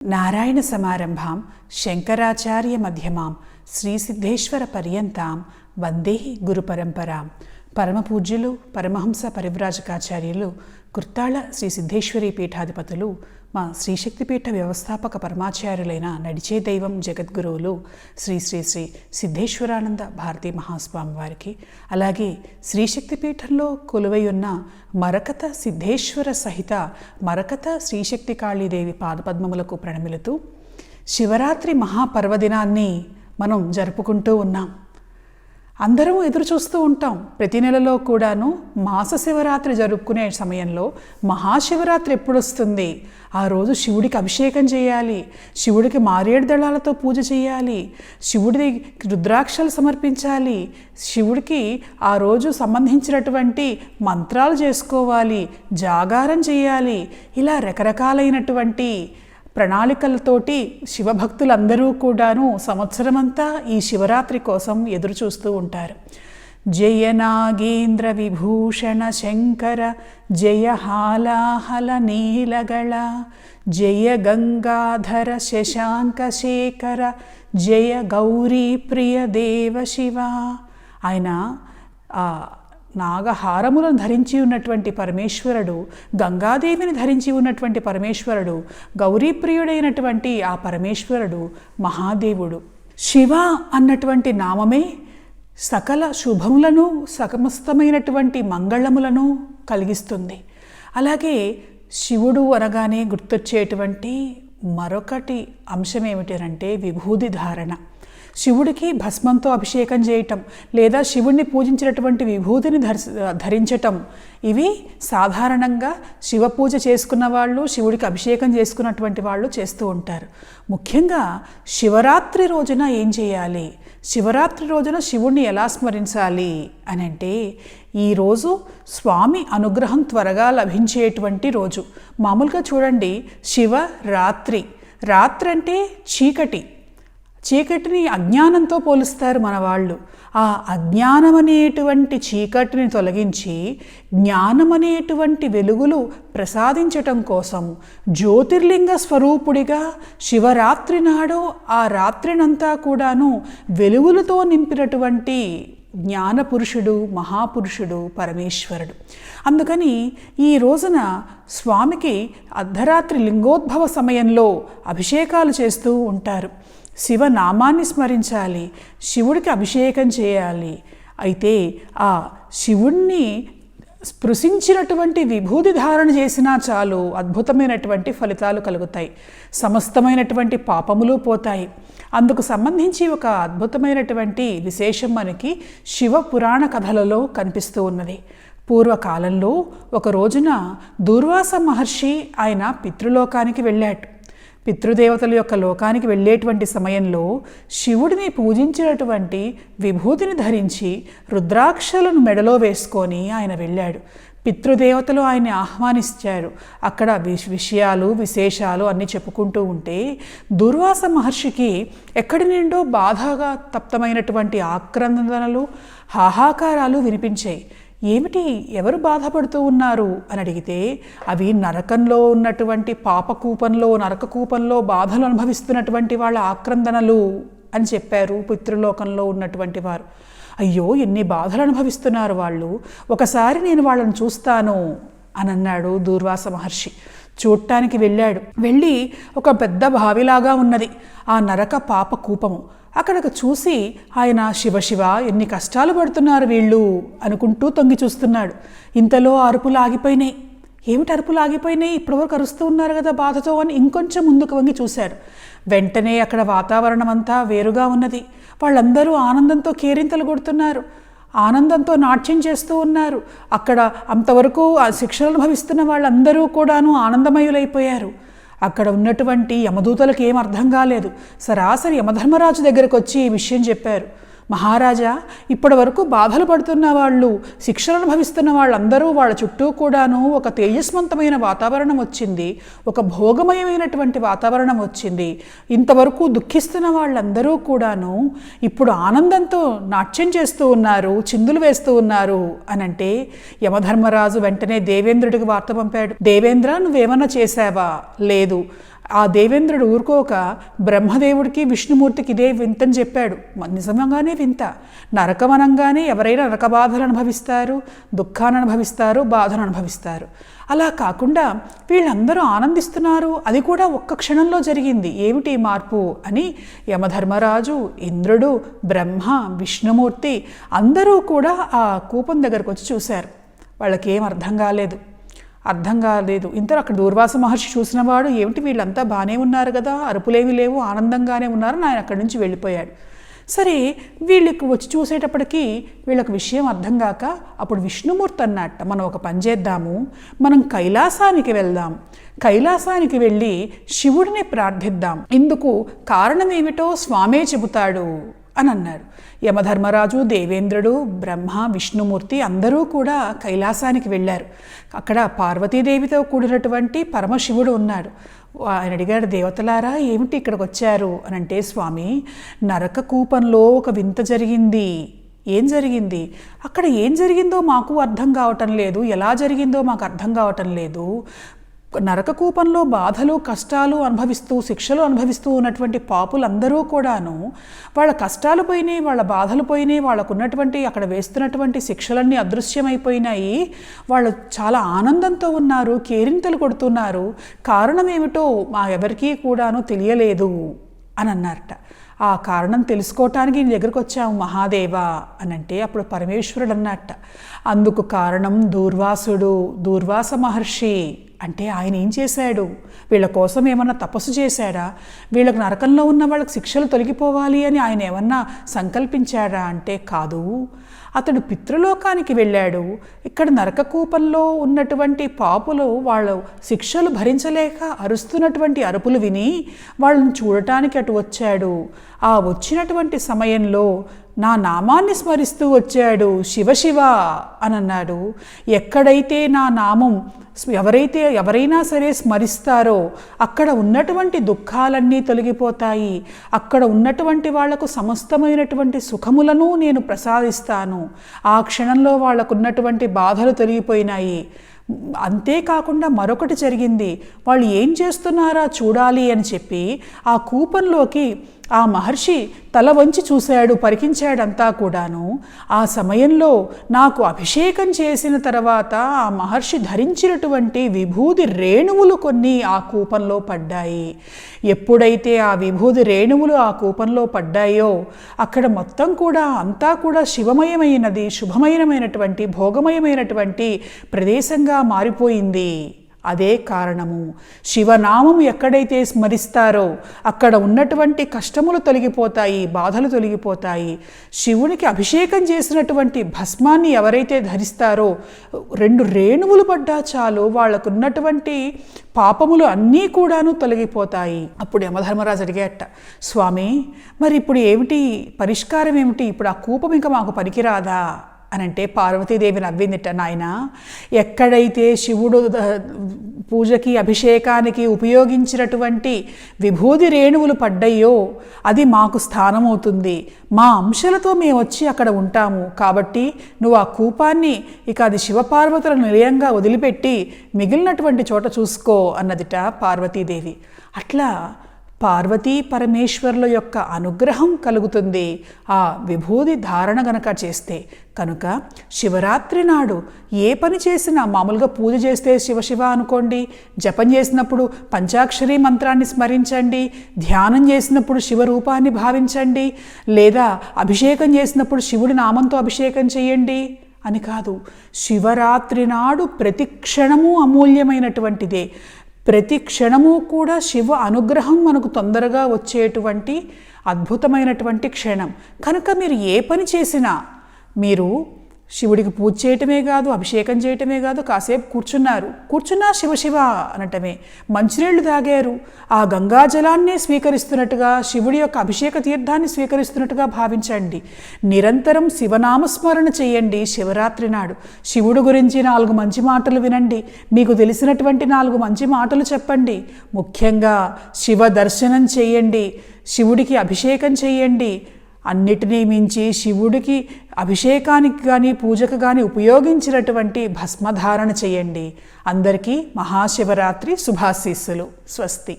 నారాయణ సమారంభాం శంకరాచార్య మధ్యమాం శ్రీ సిద్ధేశ్వర పర్యంతాం వందే గురుపరంపరాం పరమపూజ్యులు పరమహంస పరివ్రాజకాచార్యులు కుర్తాళ శ్రీ సిద్ధేశ్వరి పీఠాధిపతులు మా శ్రీశక్తిపీఠ వ్యవస్థాపక పరమాచార్యులైన నడిచే దైవం జగద్గురువులు శ్రీ శ్రీ శ్రీ సిద్ధేశ్వరానంద భారతీ మహాస్వామి వారికి అలాగే శ్రీశక్తిపీఠంలో కొలువై ఉన్న మరకత సిద్ధేశ్వర సహిత మరకత శ్రీశక్తి కాళీదేవి పాదపద్మములకు ప్రణమిలుతూ శివరాత్రి మహాపర్వదినాన్ని మనం జరుపుకుంటూ ఉన్నాం. అందరం ఎదురు చూస్తూ ఉంటాం. ప్రతి నెలలో కూడాను మాస శివరాత్రి జరుపుకునే సమయంలో మహాశివరాత్రి ఎప్పుడు వస్తుంది ఆ రోజు శివుడికి అభిషేకం చేయాలి. శివుడికి మారేడు దళాలతో పూజ చేయాలి. శివుడి రుద్రాక్షలు సమర్పించాలి. శివుడికి ఆ రోజు సంబంధించినటువంటి మంత్రాలు చేసుకోవాలి. జాగారం చేయాలి. ఇలా రకరకాలైనటువంటి ప్రణాళికలతోటి శివభక్తులందరూ కూడాను సంవత్సరమంతా ఈ శివరాత్రి కోసం ఎదురు చూస్తూ ఉంటారు. జయ నాగేంద్ర విభూషణ శంకర జయ హాలాహల నీలగళ జయ గంగాధర శశాంక శేఖర జయ గౌరీ ప్రియ దేవ శివ. ఆయన నాగహారములను ధరించి ఉన్నటువంటి పరమేశ్వరుడు గంగాదేవిని ధరించి ఉన్నటువంటి పరమేశ్వరుడు గౌరీప్రియుడైనటువంటి ఆ పరమేశ్వరుడు మహాదేవుడు. శివ అన్నటువంటి నామమే సకల శుభములను సమస్తమైనటువంటి మంగళములను కలిగిస్తుంది. అలాగే శివుడు అనగానే గుర్తొచ్చేటువంటి మరొకటి అంశం ఏమిటంటే విభూది ధారణ. శివుడికి భస్మంతో అభిషేకం చేయటం లేదా శివుణ్ణి పూజించినటువంటి విభూతిని ధరించటం. ఇవి సాధారణంగా శివ పూజ చేసుకున్న వాళ్ళు శివుడికి అభిషేకం చేసుకున్నటువంటి వాళ్ళు చేస్తూ ఉంటారు. ముఖ్యంగా శివరాత్రి రోజున ఏం చేయాలి? శివరాత్రి రోజున శివుణ్ణి ఎలా స్మరించాలి అని అంటే ఈరోజు స్వామి అనుగ్రహం త్వరగా లభించేటువంటి రోజు. మామూలుగా చూడండి శివ రాత్రి రాత్రి అంటే చీకటి. చీకటిని అజ్ఞానంతో పోలుస్తారు మన వాళ్ళు. ఆ అజ్ఞానం అనేటువంటి చీకటిని తొలగించి జ్ఞానం అనేటువంటి వెలుగులు ప్రసాదించటం కోసం జ్యోతిర్లింగ స్వరూపుడిగా శివరాత్రి నాడు ఆ రాత్రినంతా కూడాను వెలుగులతో నింపినటువంటి జ్ఞానపురుషుడు మహాపురుషుడు పరమేశ్వరుడు. అందుకని ఈ రోజున స్వామికి అర్ధరాత్రి లింగోద్భవ సమయంలో అభిషేకాలు చేస్తూ ఉంటారు. శివనామాన్ని స్మరించాలి శివుడికి అభిషేకం చేయాలి. అయితే ఆ శివుణ్ణి స్పృశించినటువంటి విభూతి ధారణ చేసినా చాలు అద్భుతమైనటువంటి ఫలితాలు కలుగుతాయి. సమస్తమైనటువంటి పాపములు పోతాయి. అందుకు సంబంధించి ఒక అద్భుతమైనటువంటి విశేషం మనకి శివ పురాణ కథలలో కనిపిస్తూ ఉన్నది. పూర్వకాలంలో ఒక రోజున దూర్వాస మహర్షి ఆయన పితృలోకానికి వెళ్ళాడు. పితృదేవతల యొక్క లోకానికి వెళ్ళేటువంటి సమయంలో శివుడిని పూజించినటువంటి విభూతిని ధరించి రుద్రాక్షలను మెడలో వేసుకొని ఆయన వెళ్ళాడు. పితృదేవతలు ఆయన్ని ఆహ్వానించారు. అక్కడ విషయాలు విశేషాలు అన్నీ చెప్పుకుంటూ ఉంటే దుర్వాస మహర్షికి ఎక్కడి నుండో బాధగా తప్తమైనటువంటి ఆక్రందనలు హాహాకారాలు వినిపించాయి. ఏమిటి ఎవరు బాధపడుతూ ఉన్నారు? అని అడిగితే అవి నరకంలో ఉన్నటువంటి పాపకూపంలో నరకకూపంలో బాధలు అనుభవిస్తున్నటువంటి వాళ్ళ ఆక్రందనలు అని చెప్పారు పితృలోకంలో ఉన్నటువంటి వారు. అయ్యో ఎన్ని బాధలు అనుభవిస్తున్నారు వాళ్ళు. ఒకసారి నేను వాళ్ళని చూస్తాను అని అన్నాడు దూర్వాస మహర్షి. చూడటానికి వెళ్ళాడు. వెళ్ళి ఒక పెద్ద బావిలాగా ఉన్నది. ఆ నరక పాప కూపము. అక్కడికి చూసి ఆయన శివశివ ఎన్ని కష్టాలు పడుతున్నారు వీళ్ళు? అనుకుంటూ తొంగి చూస్తున్నాడు. ఇంతలో అరుపులు ఆగిపోయినాయి. ఏమిటి అరుపులు ఆగిపోయినాయి? ఇప్పటివరకు అరుస్తూ ఉన్నారు కదా బాధతో అని ఇంకొంచెం ముందుకు వంగి చూశారు వెంటనే అక్కడ వాతావరణం అంతా వేరుగా ఉన్నది. వాళ్ళందరూ ఆనందంతో కేరింతలు కొడుతున్నారు. ఆనందంతో నాట్యం చేస్తూ ఉన్నారు. అక్కడ అంతవరకు ఆ శిక్షణ అనుభవిస్తున్న వాళ్ళందరూ కూడాను ఆనందమయులైపోయారు. అక్కడ ఉన్నటువంటి యమదూతలకు ఏం అర్థం కాలేదు. సరాసరి యమధర్మరాజు దగ్గరకు వచ్చి ఈ విషయం చెప్పారు. మహారాజా ఇప్పటి వరకు బాధలు పడుతున్న వాళ్ళు శిక్షలు అనుభవిస్తున్న వాళ్ళందరూ వాళ్ళ చుట్టూ కూడాను ఒక తేజస్వంతమైన వాతావరణం వచ్చింది. ఒక భోగమయమైనటువంటి వాతావరణం వచ్చింది. ఇంతవరకు దుఃఖిస్తున్న వాళ్ళందరూ కూడాను ఇప్పుడు ఆనందంతో నాట్యం చేస్తూ ఉన్నారు చిందులు వేస్తూ ఉన్నారు అని అంటే యమధర్మరాజు వెంటనే దేవేంద్రుడికి వార్త పంపాడు. దేవేంద్ర నువ్వేమన్నా చేశావా? లేదు. ఆ దేవేంద్రుడు ఊరుకోక బ్రహ్మదేవుడికి విష్ణుమూర్తికి ఇదే వింతని చెప్పాడు. నిజంగానే వింత. నరకమనంగానే ఎవరైనా నరక బాధలు అనుభవిస్తారు దుఃఖాన్ని అనుభవిస్తారు బాధను అనుభవిస్తారు. అలా కాకుండా వీళ్ళందరూ ఆనందిస్తున్నారు. అది కూడా ఒక్క క్షణంలో జరిగింది. ఏమిటి మార్పు? అని యమధర్మరాజు ఇంద్రుడు బ్రహ్మ విష్ణుమూర్తి అందరూ కూడా ఆ కూపం దగ్గరకు వచ్చి చూశారు. వాళ్ళకేం అర్థం కాలేదు. అర్థం కాలేదు ఇంతలో అక్కడ దూర్వాస మహర్షి చూసినవాడు ఏమిటి వీళ్ళంతా బాగానే ఉన్నారు కదా? అరుపులేమి లేవు ఆనందంగానే ఉన్నారని ఆయన అక్కడి నుంచి వెళ్ళిపోయాడు. సరే వీళ్ళకి వచ్చి చూసేటప్పటికీ వీళ్ళకి విషయం అర్థం కాక అప్పుడు విష్ణుమూర్తి అన్నట్ట మనం ఒక పని చేద్దాము మనం కైలాసానికి వెళ్దాం. కైలాసానికి వెళ్ళి శివుడిని ప్రార్థిద్దాం. ఇందుకు కారణం ఏమిటో స్వామే చెబుతాడు. అని అన్నారు యమధర్మరాజు దేవేంద్రుడు బ్రహ్మ విష్ణుమూర్తి అందరూ కూడా కైలాసానికి వెళ్ళారు. అక్కడ పార్వతీదేవితో కూడినటువంటి పరమశివుడు ఉన్నాడు. ఆయన అడిగాడు దేవతలారా ఏమిటి ఇక్కడికి వచ్చారు? అని అంటే స్వామి నరక కూపంలో ఒక వింత జరిగింది. ఏం జరిగింది? అక్కడ ఏం జరిగిందో మాకు అర్థం కావటం లేదు. ఎలా జరిగిందో మాకు అర్థం కావటం లేదు. నరక కూపంలో బాధలు కష్టాలు అనుభవిస్తూ శిక్షలు అనుభవిస్తూ ఉన్నటువంటి పాపులందరూ కూడాను వాళ్ళ కష్టాలు పోయినాయి వాళ్ళ బాధలు పోయినాయి వాళ్ళకు ఉన్నటువంటి అక్కడ వేస్తున్నటువంటి శిక్షలన్నీ అదృశ్యమైపోయినాయి. వాళ్ళు చాలా ఆనందంతో ఉన్నారు కేరింతలు కొడుతున్నారు. కారణం ఏమిటో మా ఎవరికీ కూడాను తెలియలేదు అని అన్నారట. ఆ కారణం తెలుసుకోవటానికి నీ దగ్గరకు వచ్చాము మహాదేవ అని అంటే అప్పుడు పరమేశ్వరుడు అన్నట్ట అందుకు కారణం దూర్వాసుడు దూర్వాస మహర్షి అంటే ఆయన ఏం చేశాడు? వీళ్ళ కోసం ఏమన్నా తపస్సు చేశాడా? వీళ్ళకు నరకంలో ఉన్న వాళ్ళకి శిక్షలు తొలగిపోవాలి అని ఆయన ఏమన్నా సంకల్పించాడా అంటే కాదు. అతడు పితృలోకానికి వెళ్ళాడు. ఇక్కడ నరకకూపంలో ఉన్నటువంటి పాపులు వాళ్ళు శిక్షలు భరించలేక అరుస్తున్నటువంటి అరుపులు విని వాళ్ళని చూడటానికి అటు వచ్చాడు. ఆ వచ్చినటువంటి సమయంలో నా నామాన్ని స్మరిస్తూ వచ్చాడు శివశివ అని అన్నాడు ఎక్కడైతే నా నామం ఎవరైతే ఎవరైనా సరే స్మరిస్తారో అక్కడ ఉన్నటువంటి దుఃఖాలన్నీ తొలగిపోతాయి. అక్కడ ఉన్నటువంటి వాళ్ళకు సమస్తమైనటువంటి సుఖములను నేను ప్రసాదిస్తాను. ఆ క్షణంలో వాళ్ళకు ఉన్నటువంటి బాధలు తొలగిపోయినాయి. అంతేకాకుండా మరొకటి జరిగింది. వాళ్ళు ఏం చేస్తున్నారా చూడాలి అని చెప్పి ఆ కూపంలోకి ఆ మహర్షి తల వంచి చూశాడు పరికించాడంతా కూడాను. ఆ సమయంలో నాకు అభిషేకం చేసిన తర్వాత ఆ మహర్షి ధరించినటువంటి విభూది రేణువులు కొన్ని ఆ కూపంలో పడ్డాయి. ఎప్పుడైతే ఆ విభూది రేణువులు ఆ కూపంలో పడ్డాయో అక్కడ మొత్తం కూడా అంతా కూడా శివమయమైనది శుభమయమైనటువంటి భోగమయమైనటువంటి ప్రదేశంగా మారిపోయింది. అదే కారణము. శివనామము ఎక్కడైతే స్మరిస్తారో అక్కడ ఉన్నటువంటి కష్టములు తొలగిపోతాయి బాధలు తొలగిపోతాయి. శివునికి అభిషేకం చేసినటువంటి భస్మాన్ని ఎవరైతే ధరిస్తారో రెండు రేణువులు పడ్డా చాలు వాళ్ళకున్నటువంటి పాపములు అన్నీ కూడాను తొలగిపోతాయి. అప్పుడు యమధర్మరాజు అడిగేట స్వామి మరి ఇప్పుడు ఏమిటి? పరిష్కారం ఏమిటి ఇప్పుడు ఆ కూపం ఇంకా మాకు పనికిరాదా? అని అంటే పార్వతీదేవి నవ్విందిట నాయన. ఎక్కడైతే శివుడు పూజకి అభిషేకానికి ఉపయోగించినటువంటి విభూది రేణువులు పడ్డాయో అది మాకు స్థానమవుతుంది. మా అంశాలతో మేము వచ్చి అక్కడ ఉంటాము. కాబట్టి నువ్వు ఆ కూపాన్ని ఇక అది శివపార్వతుల నిలయంగా వదిలిపెట్టి మిగిలినటువంటి చోట చూసుకో అన్నదిట పార్వతీదేవి. అట్లా పార్వతీ పరమేశ్వరుల యొక్క అనుగ్రహం కలుగుతుంది. ఆ విభూది ధారణ గనక చేస్తే కనుక శివరాత్రి నాడు ఏ పని చేసినా మామూలుగా పూజ చేస్తే శివశివ అనుకోండి జపం చేసినప్పుడు పంచాక్షరి మంత్రాన్ని స్మరించండి ధ్యానం చేసినప్పుడు శివరూపాన్ని భావించండి లేదా అభిషేకం చేసినప్పుడు శివుడి నామంతో అభిషేకం చేయండి అని కాదు. శివరాత్రి నాడు ప్రతి క్షణము అమూల్యమైనటువంటిదే. ప్రతి క్షణము కూడా శివ అనుగ్రహం మనకు తొందరగా వచ్చేటువంటి అద్భుతమైనటువంటి క్షణం. కనుక మీరు ఏ పని చేసినా మీరు శివుడికి పూజ చేయటమే కాదు అభిషేకం చేయటమే కాదు కాసేపు కూర్చున్నారు. కూర్చున్నా శివ శివ అనటమే. మంచినీళ్ళు తాగారు. ఆ గంగా జలాన్నే స్వీకరిస్తున్నట్టుగా శివుడి యొక్క అభిషేక తీర్థాన్ని స్వీకరిస్తున్నట్టుగా భావించండి. నిరంతరం శివనామస్మరణ చేయండి శివరాత్రి నాడు. శివుడు గురించి నాలుగు మంచి మాటలు వినండి. మీకు తెలిసినటువంటి నాలుగు మంచి మాటలు చెప్పండి. ముఖ్యంగా శివ దర్శనం చేయండి. శివుడికి అభిషేకం చేయండి. అన్నిటినీ మించి శివుడికి అభిషేకానికి కానీ పూజకు కానీ ఉపయోగించినటువంటి భస్మధారణ చేయండి. అందరికీ మహాశివరాత్రి శుభాశీస్సులు. స్వస్తి.